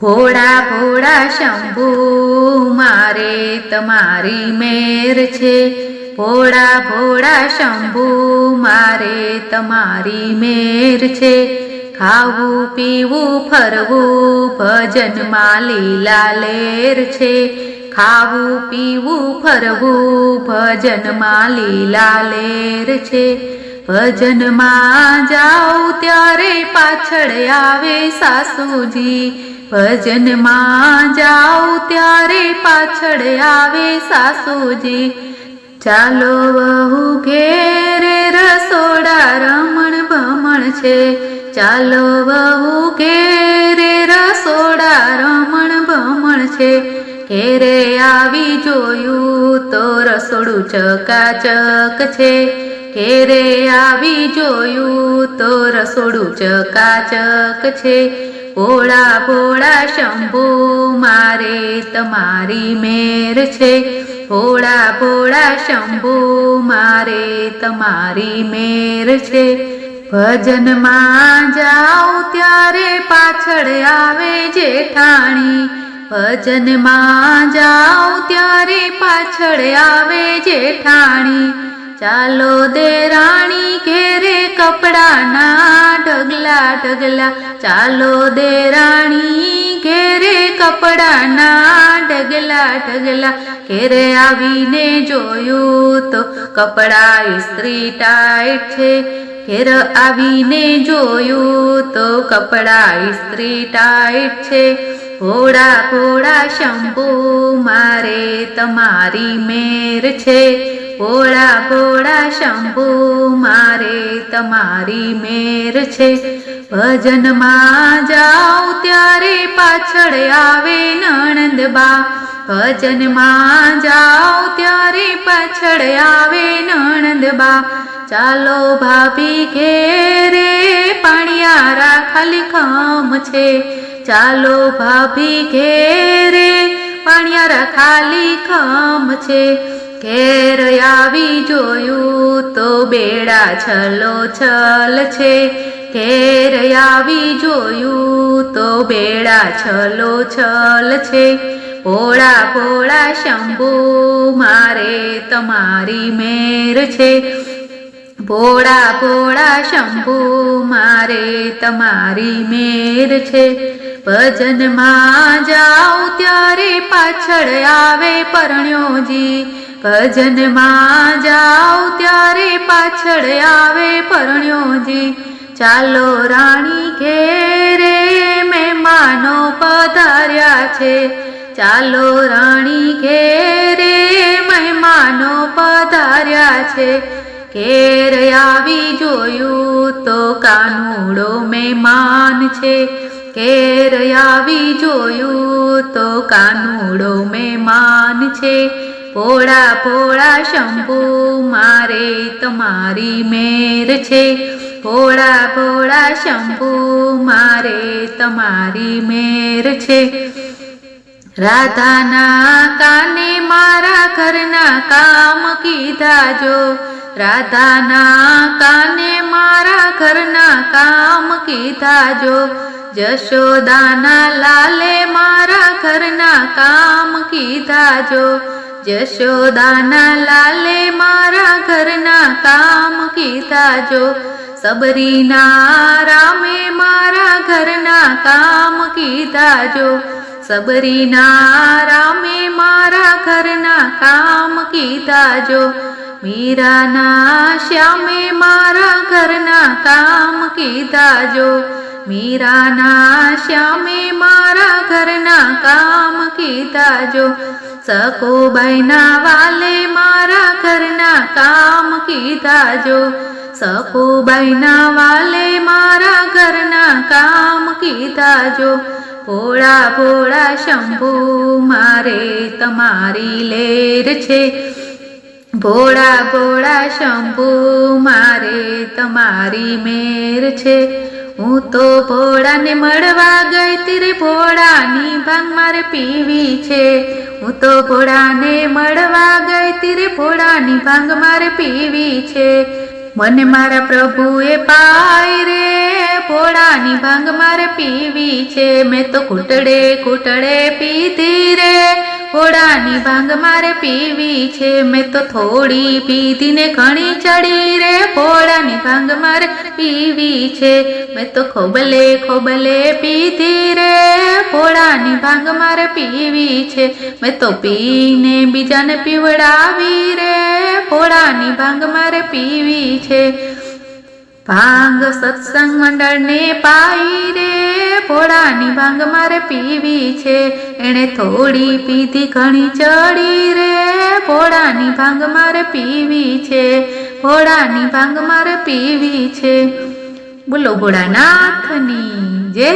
ભોળા ભોળા શંભુ, મારે તમારી મેર છે. ભોળા ભોળા શંભુ, મારે તમારી મેર છે. ખાવું, પીવું, ફરવું, ભજનમાં લીલા લેર છે. ખાવું, પીવું, ફરવું, ભજનમાં લીલા લેર છે. ભજનમાં જાઉં ત્યારે પાછળ આવે સાસુજી. ભજનમાં જાઉં ત્યારે પાછળ આવે સાસુજી. ચાલો વહુ ઘેરે રસોડા રમણ ભમણ છે. ચાલો વહુ ઘેરે રસોડા રમણ ભમણ છે. ઘેરે આવી જોયું તો રસોડું ચકાચક છે. ઘેરે આવી જોયું તો રસોડું ચકાચક છે. ભોળા ભોળા શંભુ, મારે તમારી મેર છે. ભોળા ભોળા શંભુ, મારે તમારી મેર છે. ભજનમાં જાઉં ત્યારે પાછળ આવે જેઠાણી. ભજનમાં જાઉં ત્યારે પાછળ આવે જેઠાણી. ચાલો દે રાણી ઘેરે કપડાના ઢગલા ઢગલા. ચાલો દે રાણી ઘેરે કપડાના ઢગલા ઢગલા. ઘેરે આવીને જોયું તો કપડા ઇસ્ત્રી ટાઈટ છે. ઘેર આવીને જોયું તો કપડા ઇસ્ત્રી ટાઈટ છે. ઘોડા ઘોડા શંભુ, મારે તમારી મેર છે. ભોળા ભોળા શંભુ, મારે તમારી મેર છે. ભજનમાં જાઉં ત્યારે પાછળ આવે નણંદબા ભજનમાં જાઉં ત્યારે પાછળ આવે નણંદબા ચાલો ભાભી ઘેરે પાણિયારા ખાલી ખમ છે. ચાલો ભાભી ઘેરે પાણિયારા ખાલી ખમ છે. ઘેર આવી જોયું તો બેડા છલો છલ છે. ઘેર આવી જોયું તો બેડા છલો છલ છે. ભોળા ભોળા શંભુ, મારે તમારી મેર છે. ભોળા ભોળા શંભુ, મારે તમારી મેર છે. ભજનમાં જાઉં ત્યારે પાછળ આવે પરણ્યોજી. ભજનમાં જાઓ ત્યારે પાછળ આવે પરણ્યોજી ચાલો રાણી ઘેરે મહેમાનો પધાર્યા છે. ચાલો રાણી ઘેરે મહેમાનો પધાર્યા છે. ઘેર આવી જોયું તો કાનુડો મહેમાન છે. ઘેર આવી જોયું તો કાનુડો મહેમાન છે. ભોળા પોળા શંભુ, મારે તમારી મેર છે. પોળા પોળા શંભુ, મારે તમારી મેર છે. રાધાના કાને મારા ઘરના કામ કીધા જો. રાધાના કાને મારા ઘરના કામ કીધા જો. જશોદાના લાલે મારા ઘરના કામ કીધા જો. જશોદાના લાલે મારા ઘરના કામ કીધા જો. સબરીના રામે મારા ઘરના કામ કીધા જો. સબરીના રામે મારા ઘરના કામ કીધા જો. મીરાના શ્યામે મારા ઘરના કામ કીધા જો. મીરાના શ્યામે મારા ઘરના કામ કીધા જો. સકોબાઈના વાલે મારા ઘરના કામ કીધા જો. સકુબાઈના વાલે મારા ઘરના કામ કીધા જો. ભોળા ભોળા શંભુ, મારે તમારી લેર છે. ભોળા ભોળા શંભુ, મારે તમારી મેર છે. હું તો ભોળાને મળવા ગઈ, તીરે ભોળાની ભાંગ મારે પીવી છે. હું તો ભોળાને મળવા ગઈ, તીરે ભોળાની ભાંગ મારે પીવી છે. મને મારા પ્રભુએ પાય રે, ભોળાની ભાંગ મારે પીવી છે. મેં તો કૂટડે કૂટડે પીધી રે ભાંગ મારે પીવી છે. મેં તો થોડી પીધી ને ઘણી ચડી રે. ભોળાની ભાંગ મારે પીવી છે. મેં તો ખોબલે ખોબલે પીધી રે. ભોળાની ભાંગ મારે પીવી છે. મેં તો પીને બીજાને પીવડાવી રે. ભોળાની ભાંગ મારે પીવી છે. ભાંગ સત્સંગ મંડળને પાઈ રે. ભોળાની ભાંગ મારે પીવી છે. એણે થોડી પીધી ઘણી ચડી રે. ભોળાની ભાંગ મારે પીવી છે. ભોળાની ભાંગ મારે પીવી છે. બોલો ભોળાનાથની જય.